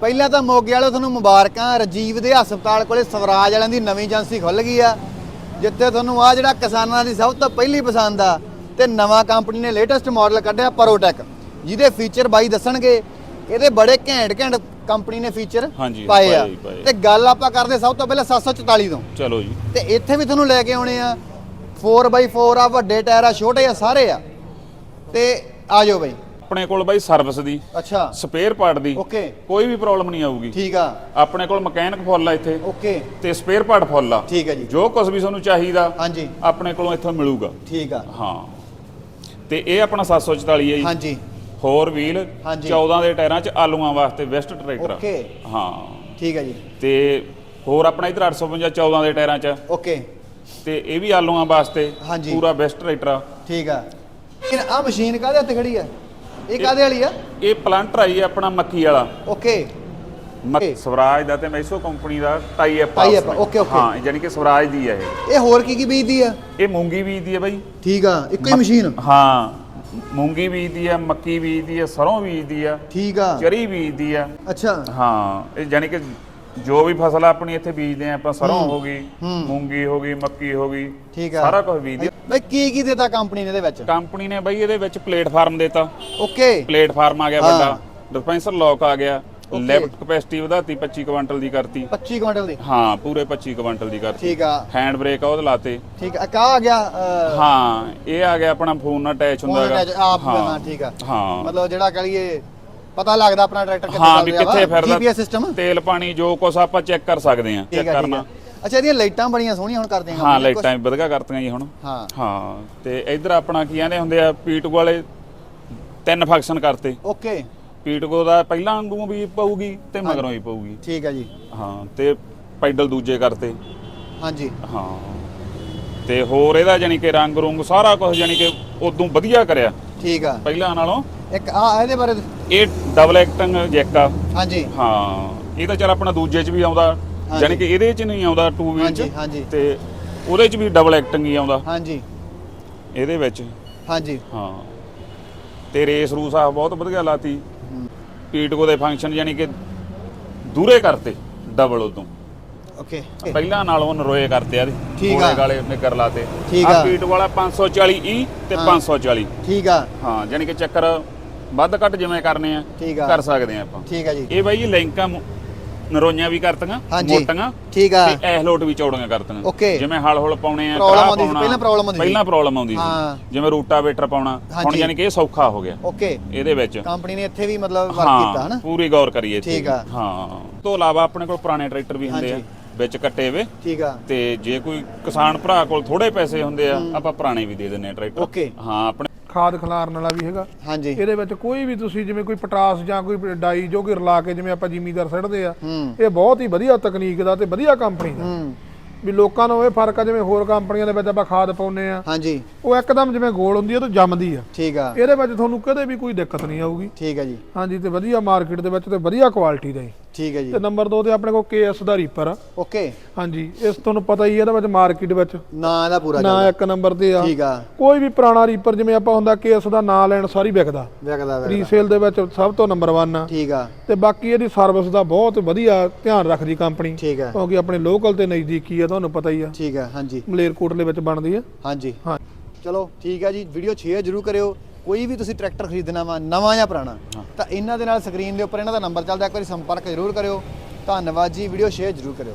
ਪਹਿਲਾਂ ਤਾਂ ਮੋਗੇ ਵਾਲੇ ਤੁਹਾਨੂੰ ਮੁਬਾਰਕਾਂ ਰਜੀਵ ਦੇ ਹਸਪਤਾਲ ਕੋਲੇ ਸਵਰਾਜ ਵਾਲਿਆਂ ਦੀ ਨਵੀਂ ਏਜੰਸੀ ਖੁੱਲ ਗਈ ਆ ਜਿੱਥੇ ਤੁਹਾਨੂੰ ਆ ਜਿਹੜਾ ਕਿਸਾਨਾਂ ਦੀ ਸਭ ਤੋਂ ਪਹਿਲੀ ਪਸੰਦ ਆ ਤੇ ਨਵਾਂ ਕੰਪਨੀ ਨੇ ਲੇਟੈਸਟ ਮਾਡਲ ਕੱਢਿਆ ਪਰੋਟੈਕ ਜਿਹਦੇ ਫੀਚਰ ਬਾਈ ਦੱਸਣਗੇ ਇਹਦੇ ਬੜੇ ਘੈਂਟ ਘੈਂਟ ਕੰਪਨੀ ਨੇ ਫੀਚਰ ਪਾਏ ਆ। ਤੇ ਗੱਲ ਆਪਾਂ ਕਰਦੇ ਸਭ ਤੋਂ ਪਹਿਲਾਂ 744 ਤੋਂ। ਚਲੋ ਜੀ। ਤੇ ਇੱਥੇ ਵੀ ਤੁਹਾਨੂੰ ਲੈ ਕੇ ਆਉਣੇ ਆ 4x4 ਆ ਵੱਡੇ ਟਾਇਰ ਆ ਛੋਟੇ ਆ ਸਾਰੇ ਆ। ਤੇ ਆ ਜਾਓ ਬਾਈ। ਆਪਣੇ ਕੋਲ ਬਾਈ ਸਰਵਿਸ ਦੀ ਅੱਛਾ। ਸਪੇਅਰ ਪਾਰਟ ਦੀ ਓਕੇ। ਕੋਈ ਵੀ ਪ੍ਰੋਬਲਮ ਨਹੀਂ ਆਊਗੀ। ਠੀਕ ਆ। ਆਪਣੇ ਕੋਲ ਮਕੈਨਿਕ ਫੁੱਲ ਆ ਇੱਥੇ। ਓਕੇ। ਤੇ ਸਪੇਅਰ ਪਾਰਟ ਫੁੱਲ ਆ। ਠੀਕ ਹੈ ਜੀ। ਜੋ ਕੁਝ ਵੀ ਤੁਹਾਨੂੰ ਚਾਹੀਦਾ ਹਾਂਜੀ। ਆਪਣੇ ਕੋਲੋਂ ਇੱਥੋਂ ਮਿਲੂਗਾ। ਠੀਕ ਆ। ਹਾਂ। ਤੇ ਇਹ ਆਪਣਾ 744 ਹੈ ਜੀ। ਹਾਂਜੀ। ਫੋਰ ਵੀਲ ਹਾਂਜੀ। 14 ਦੇ ਟਾਇਰਾਂ 'ਚ ਆਲੂਆਂ ਵਾਸਤੇ ਬੈਸਟ ਟਰੈਕਟਰ ਆ। ਓਕੇ। ਹਾਂ। ਠੀਕ ਹੈ ਜੀ। ਤੇ ਹੋਰ ਆਪਣਾ ਇਧਰ 855 14 ਦੇ ਟਾਇਰਾਂ 'ਚ। ਓਕੇ। ਤੇ ਇਹ ਵੀ ਆਲੂਆਂ ਵਾਸਤੇ। ਪੂਰਾ ਬੈਸਟ ਟਰੈਕਟਰ ਆ। ਠੀਕ ਆ। ਇਹ ਆ ਮਸ਼ੀਨ ਕਾਹਦੇ ਹੱਥ ਖੜੀ ਆ? ਇਹ ਕਾਹਦੇ ਵਾਲੀ ਆ? ਇਹ ਪਲਾਂਟਰ ਆਈ ਹੈ ਆਪਣਾ ਮੱਕੀ ਵਾਲਾ। ਓਕੇ। ਮੱਕ-। ਸਵਰਾਜ ਦਾ ਤੇ ਮੈਸੋ ਕੰਪਨੀ ਦਾ tie up up, okay, okay. ਹਾਂ ਯਾਨੀ ਕਿ ਸਵਰਾਜ ਦੀ ਹੈ ਇਹ। ਇਹ ਹੋਰ ਕੀ ਕੀ ਬੀਜਦੀ ਆ? ਇਹ ਮੂੰਗੀ ਬੀਜਦੀ ਹੈ ਬਾਈ। ਠੀਕ ਆ ਇੱਕੋ ਹੀ ਮਸ਼ੀਨ? ਹਾਂ ਮੂੰਗੀ ਬੀਜਦੀ ਆ ਮੱਕੀ ਬੀਜਦੀ ਆ ਸਰੋਂ ਬੀਜਦੀ ਆ ਠੀਕ ਆ। ਚਰੀ ਬੀਜਦੀ ਆ। ਅੱਛਾ। ਹਾਂ ਇਹ ਯਾਨੀ ਕਿ ਜੋ ਵੀ ਫਸਲ ਆਪਣੀ ਇੱਥੇ ਬੀਜਦੇ ਆ ਆਪਾਂ ਸਰੋਂ ਹੂੰ, ਗਈ। ਮੂੰਗੀ ਹੋ ਗਈ ਮੱਕੀ ਹੋ ਗਈ ਠੀਕ ਆ। ਸਾਰਾ ਕੁਝ ਬੀਜਦੀ ਬਈ ਕੀ ਕੀ ਦਿੱਤਾ ਕੰਪਨੀ ਨੇ ਇਹਦੇ ਵਿੱਚ? ਕੰਪਨੀ ਨੇ ਬਾਈ ਇਹਦੇ ਵਿੱਚ ਪਲੇਟਫਾਰਮ ਦਿੱਤਾ। ਓਕੇ। ਪਲੇਟਫਾਰਮ ਆ ਗਿਆ ਹਾਂ। ਵੱਡਾ ਡਿਸਪੈਂਸਰ ਲੌਕ ਆ ਗਿਆ। Okay। ਲੈਫਟ ਕਪੈਸਿਟੀ ਵਧਾਤੀ 25 ਕੁਇੰਟਲ ਦੀ ਕਰਤੀ। 25 ਕੁਇੰਟਲ ਦੀ? ਹਾਂ ਪੂਰੇ 25 ਕੁਇੰਟਲ ਦੀ ਕਰਤੀ। ਠੀਕ ਆ। ਹੈਂਡ ਬ੍ਰੇਕ ਆ ਉਹਦੇ ਲਾਤੇ। ਠੀਕ ਆ। ਕਾ ਆ ਗਿਆ ਅਹ, ਹਾਂ ਇਹ ਆ ਗਿਆ ਆਪਣਾ ਫੋਨ ਨਾਲ ਅਟੈਚ ਹੁੰਦਾ phone attach, ਆਪ ਹਾਂ। ਹਾਂ ਠੀਕ ਆ। ਹਾਂ। ਮਤਲਬ ਜਿਹੜਾ ਕਹੀਏ ਪਤਾ ਲੱਗਦਾ ਆਪਣਾ ਟਰੈਕਟਰ ਕਿੱਥੇ ਹਾਂ ਚੱਲ ਵੀ ਰਿਹਾ ਕਿੱਥੇ ਫਿਰਦਾ। ਜੀਪੀਐਸ ਸਿਸਟਮ ਤੇਲ ਪਾਣੀ ਜੋ ਕੁਛ ਆਪਾਂ ਚੈੱਕ ਕਰ ਸਕਦੇ ਆ ਚੈੱਕ ਕਰਨਾ। ਅੱਛਾ ਇਹਦੀਆਂ ਲਾਈਟਾਂ ਬੜੀਆਂ ਸੋਹਣੀਆਂ ਹੁਣ ਕਰਦੇ ਹਾਂ ਲਾਈਟਾਂ ਵੀ ਵਧਗਾ ਕਰਤੀਆਂ ਜੀ ਹੁਣ। ਹਾਂ। ਹਾਂ ਤੇ ਇਧਰ ਆਪਣਾ ਕੀ ਕਹਿੰਦੇ ਹੁੰਦੇ ਆ ਪੀਟੂ ਵਾਲੇ ਤਿੰਨ ਫੰਕਸ਼ਨ ਕਰਤੇ। ਓਕੇ। ਪੀਟੂ ਦਾ ਪਹਿਲਾਂ ਵਾਂਗੂ ਵੀ ਪਊਗੀ ਤੇ ਮਗਰੋਂ ਵੀ ਪਊਗੀ। ਠੀਕ ਆ ਜੀ। ਹਾਂ ਤੇ ਪੈਡਲ ਦੂਜੇ ਕਰਤੇ। ਹਾਂਜੀ। ਹਾਂ ਤੇ ਹੋਰ ਇਹਦਾ ਜਾਨੀ ਕਿ ਰੰਗ ਰੁੰਗ ਸਾਰਾ ਕੁਝ ਜਾਨੀ ਕਿ ਉਦੋਂ ਵਧੀਆ ਕਰਿਆ। ਠੀਕ ਆ। ਪਹਿਲਾਂ ਨਾਲੋਂ ਇੱਕ ਆ ਇਹਦੇ ਬਾਰੇ ਇਹ ਡਬਲ ਐਕਟਿੰਗ ਜੈਕ। ਆ ਹਾਂਜੀ। ਹਾਂ ਇਹ ਤਾਂ ਚੱਲ ਆਪਣਾ ਦੂਜੇ 'ਚ ਵੀ ਆਉਂਦਾ। ਹਾਂਜੀ। ਯਾਨੀ ਕਿ ਇਹਦੇ 'ਚ ਨਹੀਂ ਆਉਂਦਾ 2 ਵੀਲ 'ਚ ਹਾਂਜੀ ਹਾਂਜੀ। ਤੇ ਉਹਦੇ 'ਚ ਵੀ ਡਬਲ ਐਕਟਿੰਗ ਹੀ ਆਉਂਦਾ। ਹਾਂਜੀ। ਇਹਦੇ ਵਿੱਚ। ਹਾਂਜੀ। ਹਾਂ। ਤੇ ਰੇਸ ਰੂਸ ਆ ਬਹੁਤ ਵਧੀਆ ਲਾਤੀ। ਪੀਟਕੋ ਦੇ ਫੰਕਸ਼ਨ ਯਾਨੀ ਕਿ ਦੂਰੇ ਕਰਤੇ ਡਬਲ ਉਦੋਂ। ਓਕੇ ਪਹਿਲਾਂ ਨਾਲੋਂ ਨਰੋਏ ਕਰਤੇ ਆ ਠੀਕ ਘੋੜੇ ਆ। ਗਾਲੇ ਨਿੱਕਰ ਲਾਤੇ। ਠੀਕ ਆ। ਪੀਟ ਵਾਲਾ 540 ਈ ਤੇ ਹਾਂ। 540 ਠੀਕ ਆ। ਹਾਂ ਯਾਨੀ ਕਿ ਚੱਕਰ ਵੱਧ ਘੱਟ ਜਿਵੇਂ ਕਰਨੇ ਆ ਠੀਕ ਆ। ਕਰ ਸਕਦੇ ਆ ਆਪਾਂ ਠੀਕ ਆ ਜੀ ਇਹ ਬਾਈ ਜੀ ਲਿੰਕਾਂ ਮੁ- ਨਰੋਈਆਂ ਵੀ ਕਰਤੀਆਂ ਹਾਂਜੀ। ਮੋਟੀਆਂ ਠੀਕ ਆ ਤੇ ਐਹਲੋਟ ਵੀ ਚੌੜੀਆਂ ਕਰਤੀਆਂ। ਜਿਵੇਂ ਹਲ ਹੁਲ ਪਾਉਣੇ ਆ Problem ਆਉਂਦੀ ਸੀ, ਪਹਿਲਾਂ problem ਆਉਂਦੀ ਸੀ। ਪਹਿਲਾਂ ਪ੍ਰੋਬਲਮ ਆਉਂਦੀ ਹਾਂ। ਸੀ ਜਿਵੇਂ ਰੂਟਾਵੇਟਰ ਪਾਉਣਾ ਹੁਣ ਹਾਂਜੀ। ਯਾਨੀ ਕਿ ਇਹ ਸੌਖਾ ਹੋ ਗਿਆ ਓਕੇ ਇਹਦੇ ਵਿੱਚ ਕੰਪਨੀ ਨੇ ਇੱਥੇ ਵੀ ਮਤਲਬ ਵਰਕ ਕੀਤਾ ਹਨਾ ਪੂਰੀ ਗੌਰ ਕਰੀਏ ਇੱਥੇ ਠੀਕ ਆ। ਹਾਂ ਤੋਂ ਇਲਾਵਾ ਆਪਣੇ ਕੋਲ ਪੁਰਾਣੇ ਟਰੈਕਟਰ ਵੀ ਹੁੰਦੇ ਆ ਹਾਂਜੀ। ਵਿੱਚ ਕੱਟੇ ਹੋਏ ਠੀਕ ਆ ਤੇ ਜੇ ਕੋਈ ਕਿਸਾਨ ਭਰਾ ਕੋਲ ਥੋੜੇ ਪੈਸੇ ਹੁੰਦੇ ਆ ਆਪਾਂ ਪੁਰਾਣੇ ਵੀ ਦੇ ਦਿੰਨੇ ਆ ਟਰੈਕਟਰ ਓਕੇ। ਹਾਂ ਆਪਣੇ ਖਾਦ ਖਿਲਾਰਨ ਵਾਲਾ ਵੀ ਹੈਗਾ। ਹਾਂਜੀ। ਇਹਦੇ ਵਿੱਚ ਕੋਈ ਵੀ ਤੁਸੀਂ ਜਿਵੇਂ ਕੋਈ ਪਟਾਸ ਜਾਂ ਕੋਈ ਡਾਈ ਜੋ ਕਿ ਰਲਾ ਕੇ ਜਿਵੇਂ ਆਪਾਂ ਜ਼ਿਮੀਦਾਰ ਸੜਦੇ ਆ ਇਹ ਬਹੁਤ ਹੀ ਵਧੀਆ ਤਕਨੀਕ ਦਾ ਤੇ ਵਧੀਆ ਕੰਪਨੀ ਦਾ। ਵੀ ਲੋਕਾਂ ਨੂੰ ਇਹ ਫ਼ਰਕ ਆ ਜਿਵੇਂ ਹੋਰ ਕੰਪਨੀਆਂ ਦੇ ਵਿੱਚ ਆਪਾਂ ਖਾਦ ਪਾਉਨੇ ਆ। ਹਾਂਜੀ। ਉਹ ਇੱਕਦਮ ਜਿਵੇਂ ਗੋਲ ਹੁੰਦੀ ਆ ਤੇ ਜੰਮਦੀ ਆ। ਠੀਕ ਆ। ਇਹਦੇ ਵਿੱਚ ਤੁਹਾਨੂੰ ਕਦੇ ਵੀ ਕੋਈ ਦਿੱਕਤ ਨਹੀਂ ਆਊਗੀ। ਠੀਕ ਆ ਜੀ। ਹਾਂਜੀ ਤੇ ਵਧੀਆ ਮਾਰਕੀਟ ਦੇ ਵਿੱਚ ਤੇ ਵਧੀਆ ਕੁਆਲਿਟੀ ਦਾ ਹੀ ਠੀਕ ਹੈ ਜੀ। ਤੇ ਨੰਬਰ 2 ਤੇ ਆਪਣੇ ਕੋਲ ਕੇਐਸ ਦਾ ਰੀਪਰ ਆ। ਓਕੇ। ਹਾਂਜੀ ਇਸ ਤੁਹਾਨੂੰ ਪਤਾ ਹੀ ਇਹਦੇ ਵਿੱਚ ਮਾਰਕੀਟ ਵਿੱਚ। ਨਾਂ ਇਹਦਾ ਪੂਰਾ ਨਾ ਇੱਕ ਨੰਬਰ ਤੇ ਆ। ਠੀਕ ਆ। ਕੋਈ ਵੀ ਪੁਰਾਣਾ ਰੀਪਰ ਜਿਵੇਂ ਆਪਾਂ ਹੁੰਦਾ ਕੇਐਸ ਦਾ ਨਾਂ ਲੈਣ ਸਾਰੀ ਵਿਕਦਾ। ਵੇਖਦਾ ਰੀਸੇਲ ਦੇ ਵਿੱਚ ਸਭ ਤੋਂ ਨੰਬਰ 1 ਆ। ਠੀਕ ਆ। ਤੇ ਬਾਕੀ ਇਹਦੀ ਸਰਵਿਸ ਦਾ ਬਹੁਤ ਵਧੀਆ ਧਿਆਨ ਰੱਖਦੀ ਕੰਪਨੀ ਠੀਕ ਆ। ਕਿਉਂਕਿ ਆਪਣੇ ਲੋਕਲ ਤੇ ਨਜ਼ਦੀਕੀ ਆ ਤੁਹਾਨੂੰ ਪਤਾ ਹੀ ਆ। ਠੀਕ ਆ ਹਾਂਜੀ। ਮਲੇਰਕੋਟਲੇ ਵਿੱਚ ਬਣਦੀ ਆ। ਹਾਂਜੀ। ਹਾਂ। ਚਲੋ ਠੀਕ ਆ ਜੀ। ਵੀਡੀਓ ਸ਼ੇਅਰ ਜਰੂਰ ਕਰਿਓ। ਕੋਈ ਵੀ ਤੁਸੀਂ ਟਰੈਕਟਰ ਖਰੀਦਣਾ ਵਾ ਨਵਾਂ ਜਾਂ ਪੁਰਾਣਾ ਤਾਂ ਇਹਨਾਂ ਦੇ ਨਾਲ ਸਕਰੀਨ ਦੇ ਉੱਪਰ ਇਹਨਾਂ ਦਾ ਨੰਬਰ ਚੱਲਦਾ ਇੱਕ ਵਾਰੀ ਸੰਪਰਕ ਜਰੂਰ ਕਰਿਓ। ਧੰਨਵਾਦ ਜੀ ਵੀਡੀਓ ਸ਼ੇਅਰ ਜਰੂਰ ਕਰਿਓ।